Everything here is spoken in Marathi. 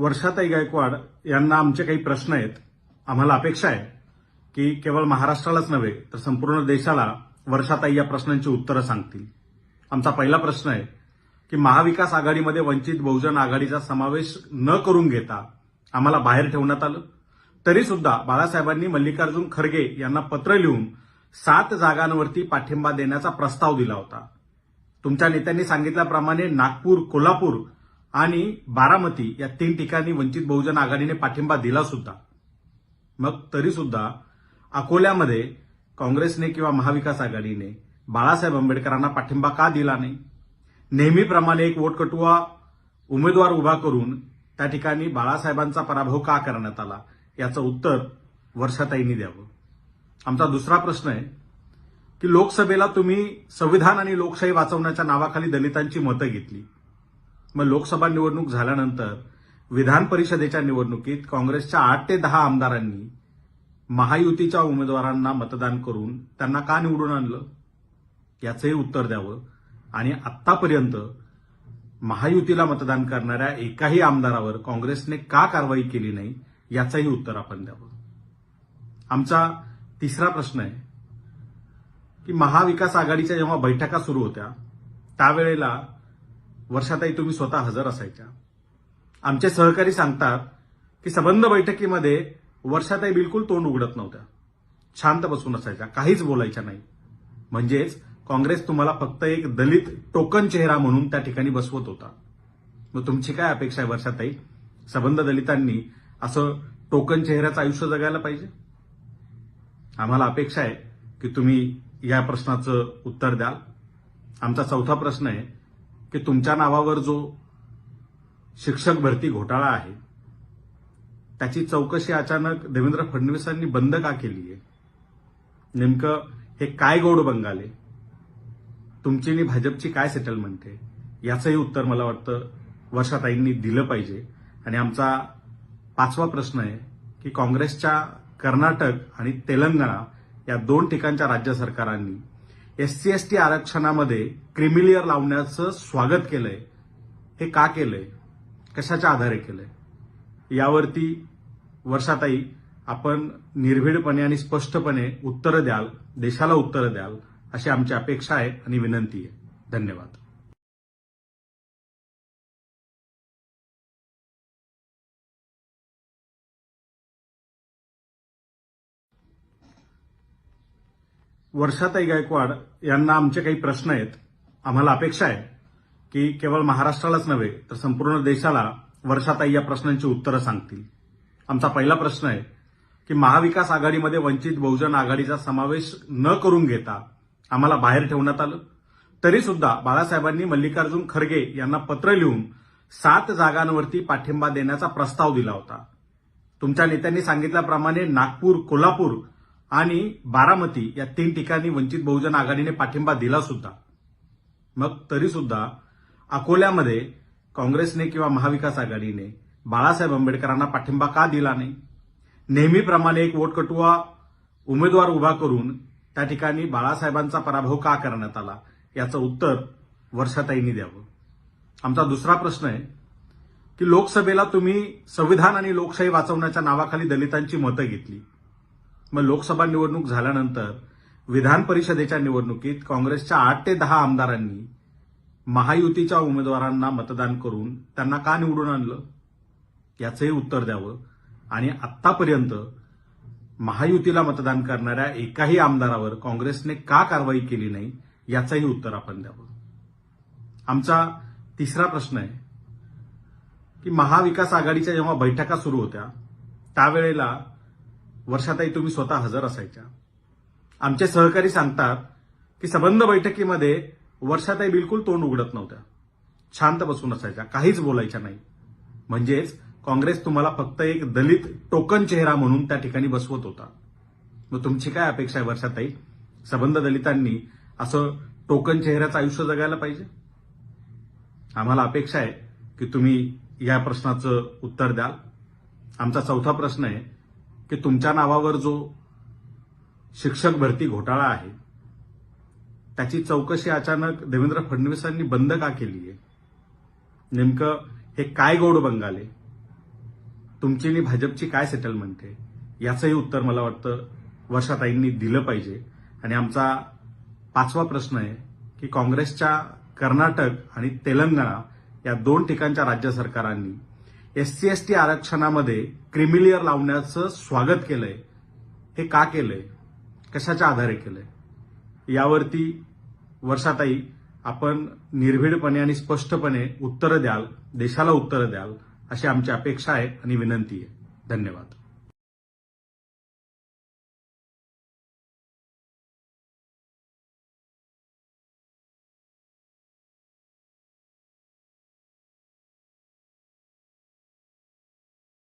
वर्षाताई गायकवाड यांना आमचे काही प्रश्न आहेत. आम्हाला अपेक्षा आहे की केवळ महाराष्ट्रालाच नव्हे तर संपूर्ण देशाला वर्षाताई या प्रश्नांची उत्तरं सांगतील. आमचा पहिला प्रश्न आहे की महाविकास आघाडीमध्ये वंचित बहुजन आघाडीचा समावेश न करून घेता आम्हाला बाहेर ठेवण्यात आलं. तरी सुद्धा बाळासाहेबांनी मल्लिकार्जुन खरगे यांना पत्र लिहून सात जागांवरती पाठिंबा देण्याचा प्रस्ताव दिला होता. तुमच्या नेत्यांनी सांगितल्याप्रमाणे नागपूर कोल्हापूर आणि बारामती या तीन ठिकाणी वंचित बहुजन आघाडीने पाठिंबा दिला सुद्धा. मग तरी सुद्धा अकोल्यामध्ये काँग्रेसने किंवा महाविकास आघाडीने बाळासाहेब आंबेडकरांना पाठिंबा का दिला नाही? नेहमीप्रमाणे एक वोटकटुआ उमेदवार उभा करून त्या ठिकाणी बाळासाहेबांचा पराभव का करण्यात आला? याचं उत्तर वर्षाताईंनी द्यावं. आमचा दुसरा प्रश्न आहे की लोकसभेला तुम्ही संविधान आणि लोकशाही वाचवण्याच्या नावाखाली दलितांची मतं घेतली. मग लोकसभा निवडणूक झाल्यानंतर विधान परिषदेच्या निवडणुकीत काँग्रेसच्या आठ ते दहा आमदारांनी महायुतीच्या उमेदवारांना मतदान करून त्यांना का निवडून आणलं? याचंही उत्तर द्यावं. आणि आत्तापर्यंत महायुतीला मतदान करणाऱ्या एकाही आमदारावर काँग्रेसने का कारवाई केली नाही याचंही उत्तर आपण द्यावं. आमचा तिसरा प्रश्न आहे की महाविकास आघाडीच्या जेव्हा बैठका सुरू होत्या त्यावेळेला वर्षाताई तुम्ही स्वतः हजर असायच्या. आमचे सहकारी सांगतात की संबंध बैठकीमध्ये वर्षाताई बिलकुल तोंड उघडत नव्हत्या. शांत बसून असायच्या काहीच बोलायच्या नाही. म्हणजेच काँग्रेस तुम्हाला फक्त एक दलित टोकन चेहरा म्हणून त्या ठिकाणी बसवत होता. मग तुमची काय अपेक्षा आहे वर्षाताई संबंध दलितांनी असं टोकन चेहऱ्याचं आयुष्य जगायला पाहिजे? आम्हाला अपेक्षा आहे की तुम्ही या प्रश्नाचं उत्तर द्याल. आमचा चौथा प्रश्न आहे की तुमच्या नावावर जो शिक्षक भरती घोटाळा आहे त्याची चौकशी अचानक देवेंद्र फडणवीसांनी बंद का केली आहे? नेमकं हे काय गोड बंगाले तुमची आणि भाजपची काय सेटलमेंट आहे? याचंही उत्तर मला वाटतं वर्षाताईंनी दिलं पाहिजे. आणि आमचा पाचवा प्रश्न आहे की काँग्रेसच्या कर्नाटक आणि तेलंगणा या दोन ठिकाणच्या राज्य सरकारांनी एस सी एस टी आरक्षणामध्ये क्रिमिलियर लावण्याचं स्वागत केलंय. हे का केलंय? कशाच्या आधारे केलंय? यावरती वर्षाताई आपण निर्भीडपणे आणि स्पष्टपणे उत्तरं द्याल देशाला उत्तरं द्याल अशी आमची अपेक्षा आहे आणि विनंती आहे. धन्यवाद. वर्षाताई गायकवाड यांना आमचे काही प्रश्न आहेत. आम्हाला अपेक्षा आहे की केवळ महाराष्ट्रालाच नव्हे तर संपूर्ण देशाला वर्षाताई या प्रश्नांची उत्तरं सांगतील. आमचा पहिला प्रश्न आहे की महाविकास आघाडीमध्ये वंचित बहुजन आघाडीचा समावेश न करून घेता आम्हाला बाहेर ठेवण्यात आलं. तरी सुद्धा बाळासाहेबांनी मल्लिकार्जुन खरगे यांना पत्र लिहून सात जागांवरती पाठिंबा देण्याचा प्रस्ताव दिला होता. तुमच्या नेत्यांनी सांगितल्याप्रमाणे नागपूर कोल्हापूर आणि बारामती या तीन ठिकाणी वंचित बहुजन आघाडीने पाठिंबा दिला सुद्धा. मग तरी सुद्धा अकोल्यामध्ये काँग्रेसने किंवा महाविकास आघाडीने बाळासाहेब आंबेडकरांना पाठिंबा का दिला नाही? नेहमीप्रमाणे एक वोटकटुआ उमेदवार उभा करून त्या ठिकाणी बाळासाहेबांचा पराभव का करण्यात आला याचं उत्तर वर्षाताईंनी द्यावं. आमचा दुसरा प्रश्न आहे की लोकसभेला तुम्ही संविधान आणि लोकशाही वाचवण्याच्या नावाखाली दलितांची मतं घेतली. मग लोकसभा निवडणूक झाल्यानंतर विधान परिषदेच्या निवडणुकीत काँग्रेसच्या आठ ते दहा आमदारांनी महायुतीच्या उमेदवारांना मतदान करून त्यांना का निवडून आणलं? याचंही उत्तर द्यावं. आणि आत्तापर्यंत महायुतीला मतदान करणाऱ्या एकाही आमदारावर काँग्रेसने का कारवाई केली नाही याचंही उत्तर आपण द्यावं. आमचा तिसरा प्रश्न आहे की महाविकास आघाडीच्या जेव्हा बैठका सुरू होत्या त्यावेळेला वर्षाताई तुम्ही स्वतः हजर असायच्या. आमचे सहकारी सांगतात की संबंध बैठकीमध्ये वर्षाताई बिलकुल तोंड उघडत नव्हत्या. शांत बसून असायच्या. काहीच बोलायच्या नाही. म्हणजेच काँग्रेस तुम्हाला फक्त एक दलित टोकन चेहरा म्हणून त्या ठिकाणी बसवत होता. मग तुमची काय अपेक्षा आहे वर्षाताई? सबंध दलितांनी असं टोकन चेहऱ्याचं आयुष्य जगायला पाहिजे? आम्हाला अपेक्षा आहे की तुम्ही या प्रश्नाचं उत्तर द्याल. आमचा चौथा प्रश्न आहे की तुमच्या नावावर जो शिक्षक भरती घोटाळा आहे त्याची चौकशी अचानक देवेंद्र फडणवीसांनी बंद का केली आहे? नेमकं हे काय गोड बंगाले तुमची आणि भाजपची काय सेटलमेंट आहे? याचंही उत्तर मला वाटतं वर्षाताईंनी दिलं पाहिजे. आणि आमचा पाचवा प्रश्न आहे की काँग्रेसच्या कर्नाटक आणि तेलंगणा या दोन ठिकाणच्या राज्य सरकारांनी एस सी एस टी आरक्षणामध्ये क्रिमिलियर लावण्याचं स्वागत केलंय. हे का केलंय? कशाच्या आधारे केलंय? यावरती वर्षाताई आपण निर्भीडपणे आणि स्पष्टपणे उत्तरं द्याल देशाला उत्तरं द्याल अशी आमची अपेक्षा आहे आणि विनंती आहे. धन्यवाद.